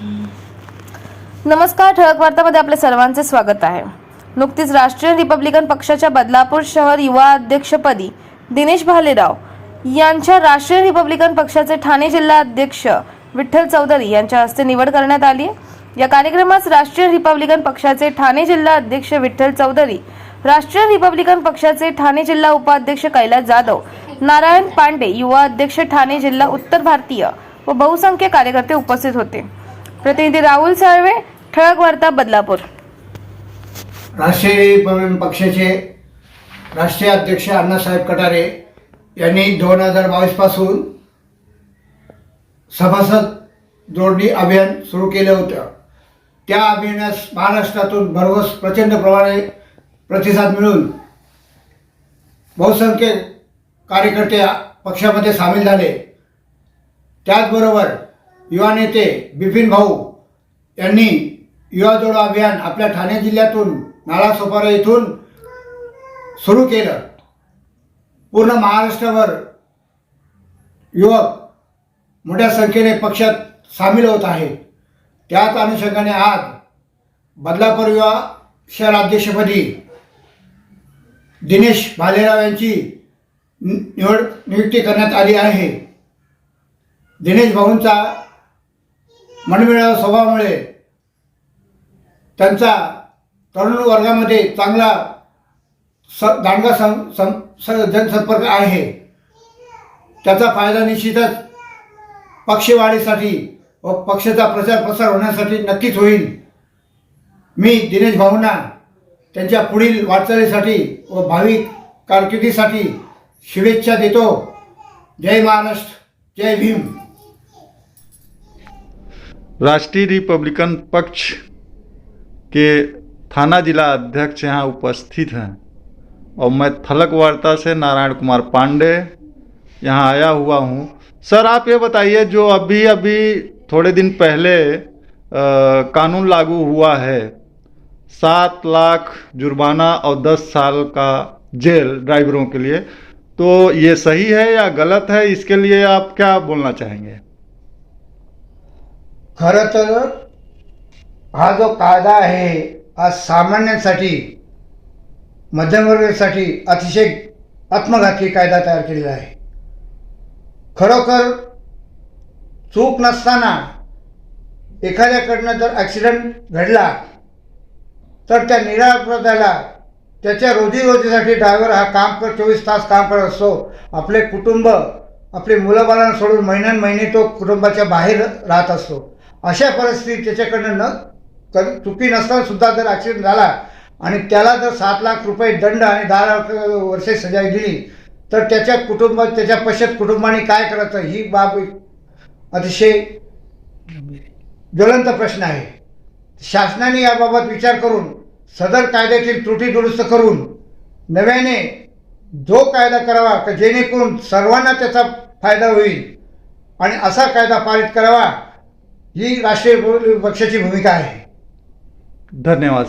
नमस्कार ठळक वार्तामध्ये आपले सर्वांचे स्वागत आहे. नुकतीच राष्ट्रीय रिपब्लिकन पक्षाच्या बदलापूर शहर युवा अध्यक्षपदी दिनेश भालेराव यांच्या राष्ट्रीय रिपब्लिकन पक्षाचे ठाणे जिल्हा अध्यक्ष विठ्ठल चौधरी यांच्या हस्ते निवड करण्यात आली या कार्यक्रमास राष्ट्रीय रिपब्लिकन पक्षाचे ठाणे जिल्हा अध्यक्ष विठ्ठल चौधरी राष्ट्रीय रिपब्लिकन पक्षाचे ठाणे जिल्हा उपाध्यक्ष कैलास जाधव नारायण पांडे युवा अध्यक्ष ठाणे जिल्हा उत्तर भारतीय व बहुसंख्य कार्यकर्ते उपस्थित होते. प्रतिनिधी राहुल साळवे ठळक वार्ता बदलापूर. राष्ट्रीय रिपब्लिकन पक्षाचे राष्ट्रीय अध्यक्ष अण्णासाहेब कटारे यांनी दोन हजार बावीसपासून सभासद जोडणी अभियान सुरू केलं होतं. त्या अभियानास महाराष्ट्रातून भरघोस प्रचंड प्रमाणे प्रतिसाद मिळून बहुसंख्य कार्यकर्ते पक्षामध्ये सामील झाले. त्याचबरोबर युवा नेते बिपिन भाऊ यांनी युवा जोडो अभियान आपल्या ठाणे जिल्ह्यातून नाळासोपारा येथून सुरू केलं. पूर्ण महाराष्ट्रावर युवक मोठ्या संख्येने पक्षात सामील होत आहे त्याच अनुषंगाने आज बदलापूर युवा शहर अध्यक्षपदी दिनेश भालेराव यांची नि- निवड नियुक्ती करण्यात आली आहे. दिनेश भाऊंचा मनमिळाव स्वभावामुळे त्यांचा तरुण वर्गामध्ये चांगला स दांडगा सं सं स जनसंपर्क आहे. त्याचा फायदा निश्चितच पक्षवाढीसाठी व पक्षाचा प्रचार प्रसार होण्यासाठी नक्कीच होईल. मी दिनेश भाऊंना त्यांच्या पुढील वाटचालीसाठी व भावी कारकिर्दीसाठी शुभेच्छा देतो. जय महाराष्ट्र जय भीम. राष्ट्रीय रिपब्लिकन पक्ष के थाना जिला अध्यक्ष यहाँ उपस्थित हैं। और मैं थलक वार्ता से नारायण कुमार पांडे यहाँ आया हुआ हूँ। सर आप ये बताइए जो अभी अभी थोड़े दिन पहले अ, कानून लागू हुआ है सात लाख जुर्माना और दस साल का जेल ड्राइवरों के लिए तो ये सही है या गलत है? इसके लिए आप क्या बोलना चाहेंगे? खरं तर हा जो कायदा आहे हा सामान्यांसाठी मध्यमवर्गासाठी अतिशय आत्मघाती कायदा तयार केलेला आहे. खरोखर चूक नसताना एखाद्याकडनं जर ॲक्सिडेंट घडला तर त्या निरापराधाला त्याच्या रोजीरोजीसाठी ड्रायव्हर हा काम कर चोवीस तास काम करत असतो. आपले कुटुंब आपले मुलंबाळांना सोडून महिन्यान महिने तो कुटुंबाच्या बाहेर राहत असतो. अशा परिस्थितीत त्याच्याकडनं न कधी चुकी नसताना सुद्धा जर ॲक्सिडेंट झाला आणि त्याला जर सात लाख रुपये दंड आणि दहा लाख वर्षे सजा दिली तर त्याच्या कुटुंबात त्याच्या पश्चात कुटुंबाने काय करायचं? ही बाब अतिशय ज्वलंत प्रश्न आहे. शासनाने याबाबत विचार करून सदर कायद्यातील त्रुटी दुरुस्त करून नव्याने जो कायदा करावा जेणेकरून सर्वांना त्याचा फायदा होईल आणि असा कायदा पारित करावा. ही राष्ट्रीय पक्षाची भूमिका आहे. धन्यवाद.